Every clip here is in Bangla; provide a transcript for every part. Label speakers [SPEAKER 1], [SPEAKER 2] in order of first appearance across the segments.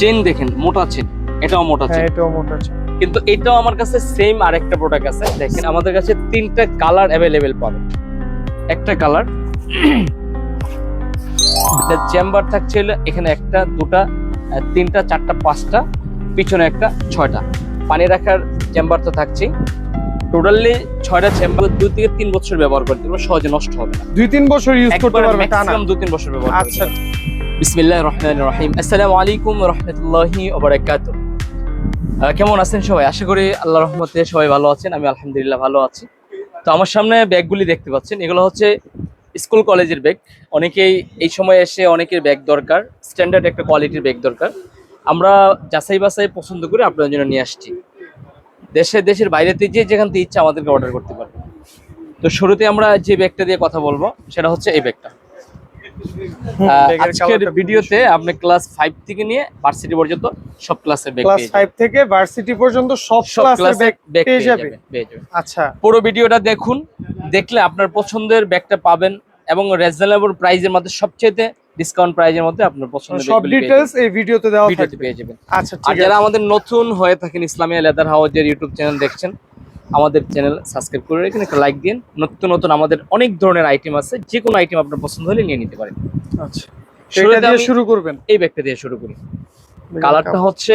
[SPEAKER 1] চেন দেখেন মোটা চেন এটাও মোটা
[SPEAKER 2] হ্যাঁ
[SPEAKER 1] চেন
[SPEAKER 2] এটাও মোটা আছে
[SPEAKER 1] কিন্তু এটাও আমার কাছে সেম আরেকটা প্রোডাক্ট আছে দেখেন আমাদের কাছে তিনটা কালার অ্যাভেলেবেল পাবেন একটা কালার চেম্বার থাকছে এখানে একটা দুটা তিনটা চারটা পাঁচটা পিছনে একটা ছয়টা। পানি রাখার চেম্বার তো থাকছেই। টোটালি ছয়টা চেম্বার দুই থেকে তিন বছর ব্যবহার করতে পারব সহজে নষ্ট হবে না।
[SPEAKER 2] দুই তিন বছর ইউজ করতে পারবে তা না।
[SPEAKER 1] ম্যাক্সিমাম দু তিন বছর ব্যবহার
[SPEAKER 2] আচ্ছা।
[SPEAKER 1] বিসমিল্লাহ রহমান রহিম আসসালামু আলাইকুম রহমতুল্লাহি ওবরাকাত কেমন আছেন সবাই? আশা করি আল্লাহ রহমতে সবাই ভালো আছেন, আমি আলহামদুলিল্লাহ ভালো আছি। তো আমার সামনে ব্যাগগুলি দেখতে পাচ্ছেন। এগুলো হচ্ছে স্কুল কলেজের ব্যাগ। অনেকেই এই সময় এসে অনেকের ব্যাগ দরকার, স্ট্যান্ডার্ড একটা কোয়ালিটির ব্যাগ দরকার। আমরা যাচাই বাছাই পছন্দ করে আপনাদের জন্য নিয়ে আসছি। দেশে, দেশের বাইরেতে যে যেখান থেকে ইচ্ছা আমাদেরকে অর্ডার করতে পারবে। তো শুরুতে আমরা যে ব্যাগটা দিয়ে কথা বলব, সেটা হচ্ছে এই ব্যাগটা। আজকের ভিডিওতে আপনি ক্লাস ফাইভ থেকে নিয়ে ভার্সিটি পর্যন্ত সব ক্লাসের ব্যাগ
[SPEAKER 2] ক্লাস
[SPEAKER 1] পেয়ে
[SPEAKER 2] ফাইভ থেকে ভার্সিটি পর্যন্ত সব ক্লাসের ব্যাগ পেয়ে যাবে। আচ্ছা।
[SPEAKER 1] পুরো ভিডিওটা দেখুন দেখলে আপনার পছন্দের ব্যাগটা পাবেন এবং রিজনেবল প্রাইজের মধ্যে সবচেয়ে ডিসকাউন্ট প্রাইজের মধ্যে আপনার পছন্দের
[SPEAKER 2] সব ডিটেলস এই ভিডিওতে দেওয়া থাকবে।
[SPEAKER 1] পেয়ে যাবেন।
[SPEAKER 2] আচ্ছা
[SPEAKER 1] আর যারা আমাদের নতুন হয়ে থাকেন ইসলামিয়া লেদার হাউজের ইউটিউব চ্যানেল দেখছেন আমাদের চ্যানেল সাবস্ক্রাইব করে রেখে একটা লাইক দিন। নতুন নতুন আমাদের অনেক ধরনের আইটেম আছে যে কোনো আইটেম আপনার পছন্দ হলে নিয়ে নিতে পারেন।
[SPEAKER 2] আচ্ছা। শুরু করবেন?
[SPEAKER 1] এই ব্যাগটা দিয়ে শুরু করি। কালারটা হচ্ছে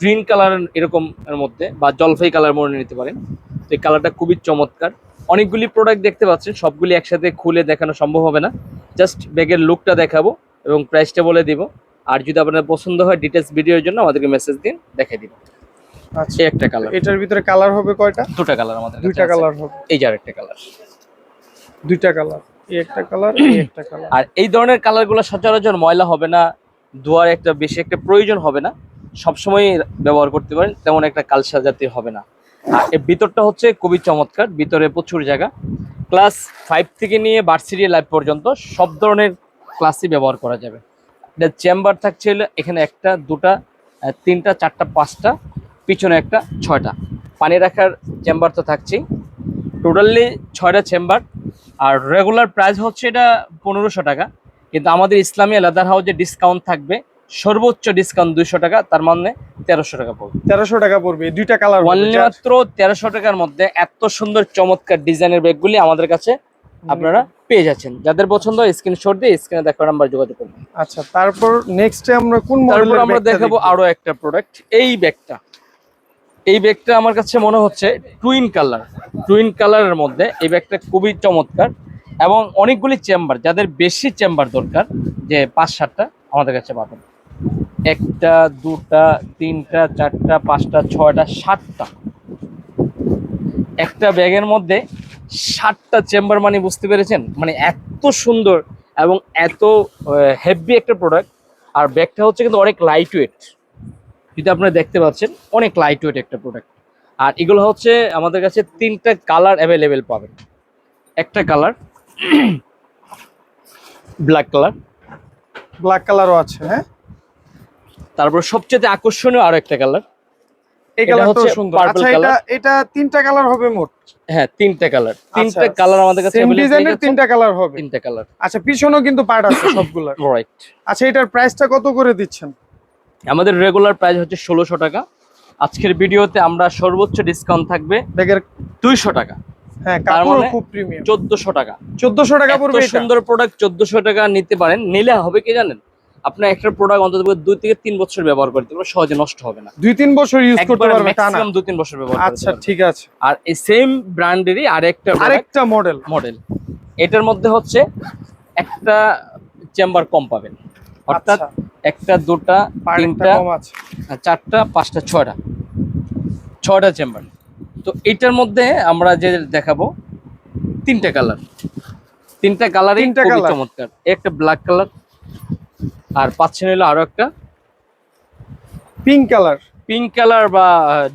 [SPEAKER 1] গ্রিন কালার এরকম এর মধ্যে বা জলফাই কালার মনে নিতে পারেন। তো এই কালারটা খুবই চমৎকার। অনেকগুলি প্রোডাক্ট দেখতে পাচ্ছেন সবগুলি একসাথে খুলে দেখানো সম্ভব হবে না। জাস্ট ব্যাগের লুকটা দেখাবো এবং প্রাইসটা বলে দিব। আর যদি আপনার পছন্দ হয় ডিটেলস ভিডিওর জন্য আমাদেরকে মেসেজ দিন দেখে দিব।
[SPEAKER 2] আচ্ছা।
[SPEAKER 1] একটা কালার
[SPEAKER 2] এটার ভিতরে কালার হবে কয়টা?
[SPEAKER 1] দুটা কালার আমাদের
[SPEAKER 2] দুইটা কালার হবে।
[SPEAKER 1] এই যে আরেকটা কালার
[SPEAKER 2] দুইটা কালার এই একটা কালার এই একটা কালার
[SPEAKER 1] আর এই ধরনের কালারগুলো সচরাচর ময়লা হবে না ধোয়ার একটা বেশি একটা প্রয়োজন হবে না। সবসময় ব্যবহার করতে পারেন তেমন একটা কালসা জাতীয় হবে না। আর এর ভিতরটা হচ্ছে খুবই চমৎকার ভিতরে প্রচুর জায়গা। ক্লাস ফাইভ থেকে নিয়ে ভার্সিটি লাইফ পর্যন্ত সব ধরনের ক্লাসই ব্যবহার করা যাবে। এটা চেম্বার থাকছে এখানে একটা দুটা তিনটা চারটা পাঁচটা। পিছনে একটা ছয়টা। পানি রাখার চেম্বার তো থাকছেই। টোটালি ছয়টা চেম্বার আর রেগুলার প্রাইস হচ্ছে এটা পনেরোশো টাকা। কিন্তু আমাদের ইসলামী লেদার হাউসে ডিসকাউন্ট থাকবে। সর্বোচ্চ ডিসকাউন্ট দুইশো টাকা তার মানে তেরোশো টাকা পড়বে।
[SPEAKER 2] তেরোশো টাকা পড়বে দুইটা কালার
[SPEAKER 1] অনলি মাত্র তেরোশো টাকার মধ্যে এত সুন্দর চমৎকার ডিজাইনের ব্যাগগুলি আমাদের কাছে আপনারা পেয়ে যাচ্ছেন। যাদের পছন্দ স্ক্রিনশট দিয়ে স্ক্রিনে দেখার নাম্বার যোগাযোগ করবেন
[SPEAKER 2] আচ্ছা তারপর নেক্সটে আমরা কোন মডেলের
[SPEAKER 1] আমরা দেখাবো আরও একটা প্রোডাক্ট এই ব্যাগটা এই ব্যাগটা আমার কাছে মনে হচ্ছে টুইন কালার টুইন কালারের মধ্যে এই ব্যাগটা খুবই চমৎকার এবং অনেকগুলি চেম্বার যাদের বেশি চেম্বার দরকার, যে পাঁচ সাতটা আমাদের কাছে পাবেন। একটা, দুটা, তিনটা, চারটা, পাঁচটা, ছয়টা, সাতটা। একটা ব্যাগের মধ্যে সাতটা চেম্বার মানে বুঝতে পেরেছেন? মানে এত সুন্দর এবং এত হেভি একটা প্রোডাক্ট আর ব্যাগটা হচ্ছে কিন্তু অনেক লাইট ওয়েট যদি আপনারা দেখতে পাচ্ছেন অনেক লাইট ওয়েট একটা প্রোডাক্ট আর এগুলো হচ্ছে আমাদের কাছে তিনটা কালার অ্যাভেলেবেল পাবেন। একটা কালার ব্ল্যাক কালার
[SPEAKER 2] ব্ল্যাক কালারও আছে হ্যাঁ?
[SPEAKER 1] তারপর সবচেয়ে আকর্ষণীয় আরও একটা কালার
[SPEAKER 2] এই
[SPEAKER 1] এটা হচ্ছে
[SPEAKER 2] সুন্দর। আচ্ছা এটা এটা তিনটা কালার হবে মোট?
[SPEAKER 1] হ্যাঁ তিনটা কালার তিনটা
[SPEAKER 2] আচ্ছা,
[SPEAKER 1] কালার আমাদের কাছে পেয়ে
[SPEAKER 2] ডিজাইনের তিনটা কালার হবে।
[SPEAKER 1] তিনটা কালার
[SPEAKER 2] আচ্ছা পিছনেও কিন্তু পার্ট আছে সবগুলোর।
[SPEAKER 1] রাইট
[SPEAKER 2] আচ্ছা এটার প্রাইসটা কত করে দিচ্ছেন?
[SPEAKER 1] আমাদের রেগুলার প্রাইস হচ্ছে ষোলোশো টাকা। আজকের ভিডিওতে আমরা সর্বোচ্চ ডিসকাউন্ট থাকবে
[SPEAKER 2] ব্যাগের
[SPEAKER 1] দুইশো টাকা।
[SPEAKER 2] হ্যাঁ
[SPEAKER 1] মানে চোদ্দশো টাকা।
[SPEAKER 2] চোদ্দশো টাকা পড়বে
[SPEAKER 1] সুন্দর প্রোডাক্ট চোদ্দশো টাকা নিতে পারেন। নিলে হবে কি জানেন? আপনার একটা প্রোডাক্ট অন্তত দুই থেকে তিন বছর ব্যবহার করতে পারবেন সহজে নষ্ট হবে না।
[SPEAKER 2] দুই তিন বছর ইউজ করতে
[SPEAKER 1] একবারে
[SPEAKER 2] পারবে তা না।
[SPEAKER 1] ম্যাক্সিমাম দু তিন বছর ব্যবহার
[SPEAKER 2] আচ্ছা ঠিক আছে।
[SPEAKER 1] আর এই সেম ব্র্যান্ডেরই আরেকটা
[SPEAKER 2] আরেকটা মডেল
[SPEAKER 1] মডেল এটার মধ্যে হচ্ছে একটা চেম্বার কম পাবেন। অর্থাৎ
[SPEAKER 2] আচ্ছা।
[SPEAKER 1] একটা দুটা তিনটা চারটা পাঁচটা ছয়টা। ছয়টা চেম্বার। তো এটার মধ্যে আমরা যে দেখাবো তিনটা কালার। তিনটা কালারই। চমৎকার। একটা ব্ল্যাক কালার আর পাচ্ছেন হলো আরও একটা।
[SPEAKER 2] Pink colour.
[SPEAKER 1] পিঙ্ক কালার বা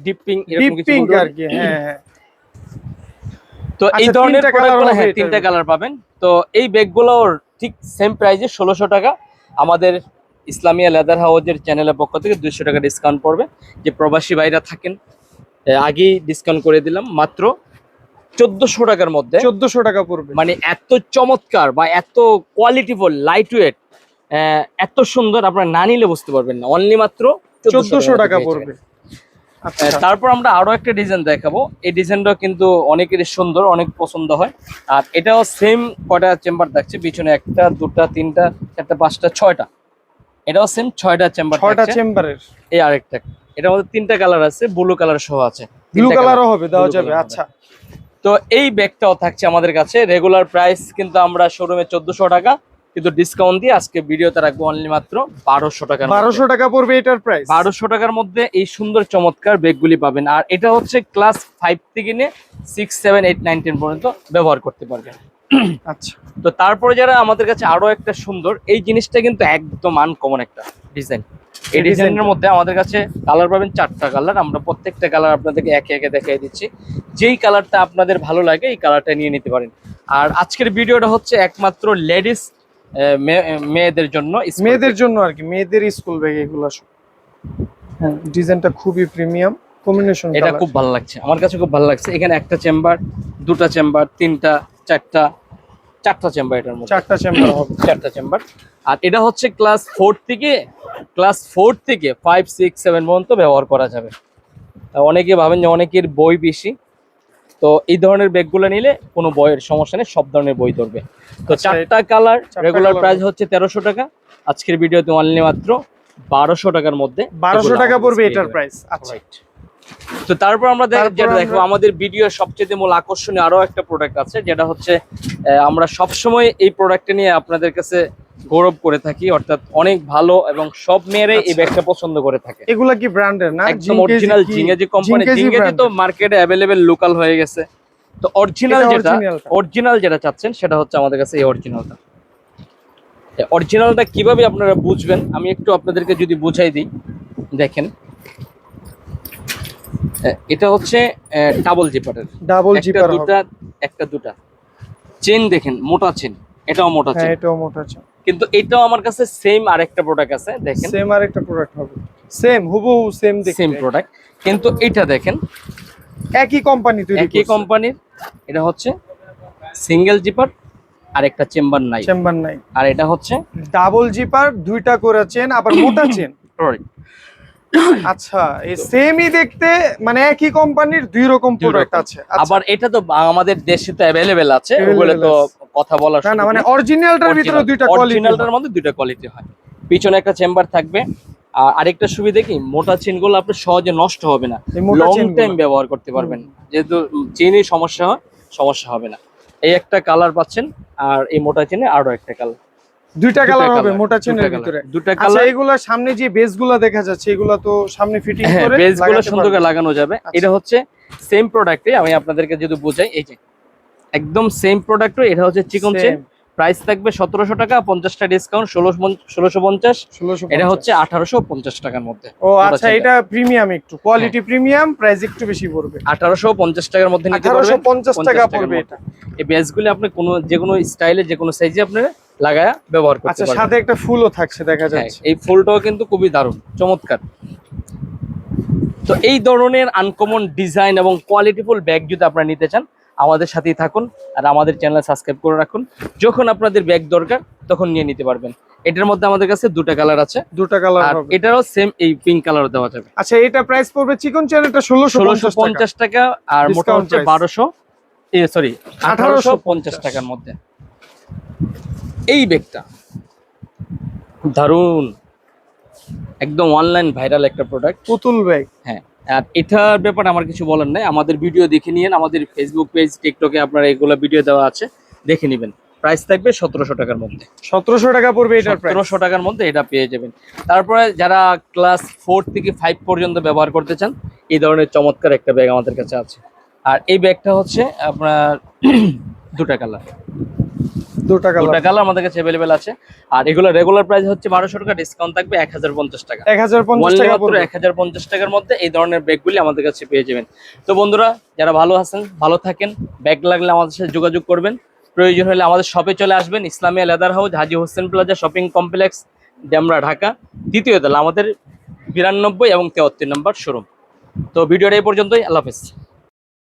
[SPEAKER 1] ডিপ পিঙ্ক
[SPEAKER 2] ডিপ পিঙ্ক আর কি হ্যাঁ হ্যাঁ।
[SPEAKER 1] তো এই
[SPEAKER 2] আচ্ছা,
[SPEAKER 1] ধরনের
[SPEAKER 2] তিনটা
[SPEAKER 1] হ্যাঁ তিনটা। কালার পাবেন। তো এই ব্যাগগুলোর ঠিক সেম প্রাইসে ষোলোশো টাকা। আমাদের ইসলামিয়া লেদার হাউজের চ্যানেলের পক্ষ থেকে দুইশো টাকা ডিসকাউন্ট পড়বে। যে প্রবাসী ভাইরা থাকেন আগেই ডিসকাউন্ট করে দিলাম মাত্র চোদ্দশো টাকার মধ্যে।
[SPEAKER 2] চোদ্দশো টাকা পড়বে।
[SPEAKER 1] মানে এত চমৎকার বা এত কোয়ালিটিফুল লাইট ওয়েট আহ, এত সুন্দর আপনারা না নিলে বুঝতে পারবেন না। অনলি মাত্র
[SPEAKER 2] চোদ্দশো টাকা পড়বে।
[SPEAKER 1] তারপর আমরা আরও একটা ডিজাইন দেখাবো। এই ডিজাইনটাও কিন্তু অনেকেরই সুন্দর অনেক পছন্দ হয়। আর এটাও সেম কয়টা চেম্বার থাকছে? পিছনে একটা দুটা তিনটা চারটা পাঁচটা ছয়টা। এটাও সেম ছয়টা চেম্বার
[SPEAKER 2] ছয়টা চেম্বারের
[SPEAKER 1] এই আরেকটা। এটা মধ্যে তিনটা কালার আছে ব্লু কালার সহ আছে।
[SPEAKER 2] ব্লু কালারও হবে দেওয়া যাবে আচ্ছা।
[SPEAKER 1] তো এই ব্যাগটাও থাকছে আমাদের কাছে। রেগুলার প্রাইস কিন্তু আমরা শোরুমে চোদ্দশো টাকা। কিন্তু ডিসকাউন্ট দিয়ে আজকে ভিডিওতে রাখব অনলি মাত্র বারোশো টাকা
[SPEAKER 2] বারোশো টাকা পড়বে এটার প্রাইস
[SPEAKER 1] বারোশো টাকার মধ্যে এই সুন্দর চমৎকার ব্যাগগুলি পাবেন। আর এটা হচ্ছে ক্লাস ফাইভ থেকে নিয়ে six seven eight nine ten পর্যন্ত ব্যবহার করতে পারবেন।
[SPEAKER 2] আচ্ছা।
[SPEAKER 1] তো তারপরে যারা আমাদের কাছে আরও একটা সুন্দর এই জিনিসটা কিন্তু একদম আনকমন একটা ডিজাইন এই
[SPEAKER 2] এই
[SPEAKER 1] ডিজাইনের মধ্যে আমাদের কাছে কালার পাবেন চারটা কালার আমরা প্রত্যেকটা কালার আপনাদেরকে একে একে দেখিয়ে দিচ্ছি। যেই কালারটা আপনাদের ভালো লাগে এই কালারটা নিয়ে নিতে পারেন। আর আজকের ভিডিওটা হচ্ছে একমাত্র লেডিস মেয়েদের জন্য
[SPEAKER 2] মেয়েদের জন্য আর কি মেয়েদের স্কুল ব্যাগ এগুলো সব। হ্যাঁ ডিজাইনটা খুবই প্রিমিয়াম কম্বিনেশন
[SPEAKER 1] এটা খুব ভালো লাগছে আমার কাছে খুব ভালো লাগছে। এখানে একটা চেম্বার দুটা চেম্বার তিনটা চারটা চারটা চেম্বার এটার মধ্যে।
[SPEAKER 2] চারটা চেম্বার হবে।
[SPEAKER 1] চারটা চেম্বার আর এটা হচ্ছে ক্লাস ফোর থেকে ক্লাস ফোর থেকে ফাইভ সিক্স সেভেন পর্যন্ত ব্যবহার করা যাবে। তা অনেকে ভাবেন যে অনেকের বই বেশি। তো এই ধরনের ব্যাগগুলো নিলে কোনো বইয়ের সমস্যা নেই সব ধরনের বই ধরবে। তো
[SPEAKER 2] আচ্ছা,
[SPEAKER 1] চারটা কালার রেগুলার প্রাইস হচ্ছে তেরোশো টাকা। আজকের ভিডিওতে অনলি মাত্র বারোশো টাকার মধ্যে
[SPEAKER 2] বারোশো টাকা পড়বে এটার প্রাইস আচ্ছা।
[SPEAKER 1] তো তারপর আমরা দেখ- যেটা দেখব আমাদের ভিডিও সবচেয়ে মূল আকর্ষণীয় আরও একটা প্রোডাক্ট আছে যেটা হচ্ছে আমরা সবসময় এই প্রোডাক্টটা নিয়ে আপনাদের কাছে গৌরব করে থাকি অর্থাৎ অনেক ভালো এবং সব মেয়েরাই এই
[SPEAKER 2] আচ্ছা।
[SPEAKER 1] ব্যাগটা পছন্দ করে থাকে।
[SPEAKER 2] এগুলা কি ব্র্যান্ডের না?
[SPEAKER 1] একদম অরিজিনাল জিঙ্গেজি কোম্পানি
[SPEAKER 2] জিঙ্গেজি
[SPEAKER 1] তো মার্কেটে অ্যাভেলেবেল লোকাল হয়ে গেছে। তো অরিজিনাল যেটা অরিজিনাল যেটা চাচ্ছেন সেটা হচ্ছে আমাদের কাছে এই অরিজিনালটা অরিজিনালটা কীভাবে আপনারা বুঝবেন? আমি একটু আপনাদেরকে যদি বুঝাই দিই দেখেন। এটা হচ্ছে ডাবল জিপারের
[SPEAKER 2] ডাবল জিপার
[SPEAKER 1] দুটা একটা দুটা। চেন দেখেন মোটা চেন এটাও মোটা
[SPEAKER 2] হ্যাঁ
[SPEAKER 1] চেন
[SPEAKER 2] এটাও মোটা আছে
[SPEAKER 1] কিন্তু এটাও আমার কাছে সেম আরেকটা প্রোডাক্ট আছে দেখেন।
[SPEAKER 2] সেম আর একটা প্রোডাক্ট হবে। সেম হুবহু সেম দেখতে
[SPEAKER 1] সেম প্রোডাক্ট কিন্তু এটা দেখেন।
[SPEAKER 2] একই কোম্পানি তৈরি
[SPEAKER 1] একই কোম্পানির এটা হচ্ছে সিঙ্গেল জিপার আর একটা চেম্বার নাই
[SPEAKER 2] চেম্বার নাই
[SPEAKER 1] আর এটা হচ্ছে
[SPEAKER 2] ডাবল জিপার দুইটা করে চেন আবার মোটা চেন আচ্ছা এই সেমই দেখতে মানে একই কোম্পানির দুই রকম প্রোডাক্ট আছে। আচ্ছা।
[SPEAKER 1] আবার এটা তো আমাদের দেশে তো অ্যাভেলেবেল আছে। ওগুলো তো
[SPEAKER 2] আছে।
[SPEAKER 1] কথা বলার
[SPEAKER 2] না না মানে। অরিজিনালটার ভিতরে দুইটা কোয়ালিটি
[SPEAKER 1] অরিজিনালটার মধ্যে দুইটা কোয়ালিটি হয়। পিছনে একটা চেম্বার থাকবে। আর আরেকটা সুবিধা কি? মোটা চেনগুলো আপনার সহজে নষ্ট হবে না। লং টাইম ব্যবহার করতে পারবেন। যেহেতু চেনই সমস্যা হয় সমস্যা হবে না। এই একটা কালার পাচ্ছেন আর এই মোটা চেনে আরও একটা কালার
[SPEAKER 2] দুইটা কালার হবে মোটা চেনের ভিতরে। আচ্ছা
[SPEAKER 1] কালার
[SPEAKER 2] এগুলা সামনে যে বেসগুলা দেখা যাচ্ছে এগুলা তো সামনে ফিটিং
[SPEAKER 1] হ্যাঁ
[SPEAKER 2] করে বেসগুলো
[SPEAKER 1] সুন্দর করে লাগানো যাবে।
[SPEAKER 2] আচ্ছা।
[SPEAKER 1] এটা হচ্ছে সেম প্রোডাক্টে আমি আপনাদেরকে যদি বোঝাই এই যে একদম সেম প্রোডাক্ট এটা হচ্ছে চিকন চেন প্রাইস থাকবে সতেরোশো টাকা পঞ্চাশটা ডিসকাউন্ট ষোলোশো ষোলোশো পঞ্চাশ।
[SPEAKER 2] 1650
[SPEAKER 1] এটা হচ্ছে আঠারোশো পঞ্চাশ টাকার মধ্যে।
[SPEAKER 2] ও আচ্ছা এটা প্রিমিয়াম একটু। কোয়ালিটি প্রিমিয়াম প্রাইস একটু বেশি পড়বে।
[SPEAKER 1] আঠারোশো পঞ্চাশ টাকার মধ্যে নিতে পারবেন।
[SPEAKER 2] পঞ্চাশ টাকা পড়বে এটা।
[SPEAKER 1] এই বেসগুলি আপনি কোনো যে কোনো স্টাইলে যে কোনো সাইজে আপনারা লাগায়া ব্যবহার করতে
[SPEAKER 2] আচ্ছা
[SPEAKER 1] পারবেন।
[SPEAKER 2] সাথে একটা ফুলও থাকছে দেখা
[SPEAKER 1] হ্যাঁ,
[SPEAKER 2] যাচ্ছে।
[SPEAKER 1] এই ফুলটাও কিন্তু খুবই দারুণ চমৎকার। তো এই ধরনের আনকমন ডিজাইন এবং কোয়ালিটিফুল ব্যাগ যদি আপনারা নিতে চান আমাদের সাথেই থাকুন আর আমাদের চ্যানেল সাবস্ক্রাইব করে রাখুন। যখন আপনাদের ব্যাগ দরকার তখন নিয়ে নিতে পারবেন। এটার মধ্যে আমাদের কাছে দুটো কালার আছে।
[SPEAKER 2] দুটা কালার
[SPEAKER 1] আর এটারও সেম এই পিঙ্ক কালার দেওয়া যাবে।
[SPEAKER 2] আচ্ছা এটা প্রাইস পড়বে চিকন চেন এটা ষোলোশো
[SPEAKER 1] ষোলোশো পঞ্চাশ টাকা আর মোটা হচ্ছে
[SPEAKER 2] price।
[SPEAKER 1] বারোশো। সরি আঠারোশো পঞ্চাশ
[SPEAKER 2] 1850
[SPEAKER 1] টাকার মধ্যে। এই ব্যাগটা দারুণ একদম অনলাইন ভাইরাল একটা প্রোডাক্ট
[SPEAKER 2] পুতুল ব্যাগ
[SPEAKER 1] হ্যাঁ। আর এটার ব্যাপারে আমার কিছু বলার নাই। আমাদের ভিডিও দেখে নিয়েন। আমাদের ফেসবুক পেজ টিকটকে আপনার এগুলো ভিডিও দেওয়া আছে। দেখে নেবেন। প্রাইস থাকবে সতেরোশো টাকার মধ্যে।
[SPEAKER 2] সতেরোশো টাকা পড়বে প্রাইস
[SPEAKER 1] সতেরোশো টাকার মধ্যে এটা পেয়ে যাবেন। তারপরে যারা ক্লাস ফোর থেকে ফাইভ পর্যন্ত ব্যবহার করতে চান এই ধরনের চমৎকার একটা ব্যাগ আমাদের কাছে আছে। আর এই ব্যাগটা হচ্ছে আপনার দুটা কালার
[SPEAKER 2] দুটা কালার
[SPEAKER 1] দুটা কালার আমাদের কাছে অ্যাভেলেবেল আছে। আর এগুলো রেগুলার প্রাইস হচ্ছে বারোশো টাকা ডিসকাউন্ট থাকবে এক হাজার পঞ্চাশ টাকা।
[SPEAKER 2] এক হাজার পঞ্চাশ
[SPEAKER 1] Only
[SPEAKER 2] টাকা
[SPEAKER 1] মাত্র
[SPEAKER 2] পড়বে।
[SPEAKER 1] এক হাজার পঞ্চাশ টাকার মধ্যে এই ধরনের ব্যাগগুলি আমাদের কাছে পেয়ে যাবেন। তো বন্ধুরা যারা ভালো আছেন ভালো থাকেন ব্যাগ লাগলে আমাদের সাথে যোগাযোগ করবেন। প্রয়োজন হলে আমাদের শপে চলে আসবেন Islamia leather house Haji Hossain plaza shopping complex Demra Dhaka. দ্বিতীয় তলা আমাদের বিরানব্বই এবং তেয়াত্তর নম্বর শোরুম তো ভিডিওটা এই পর্যন্তই আল্লাহ হাফেজ।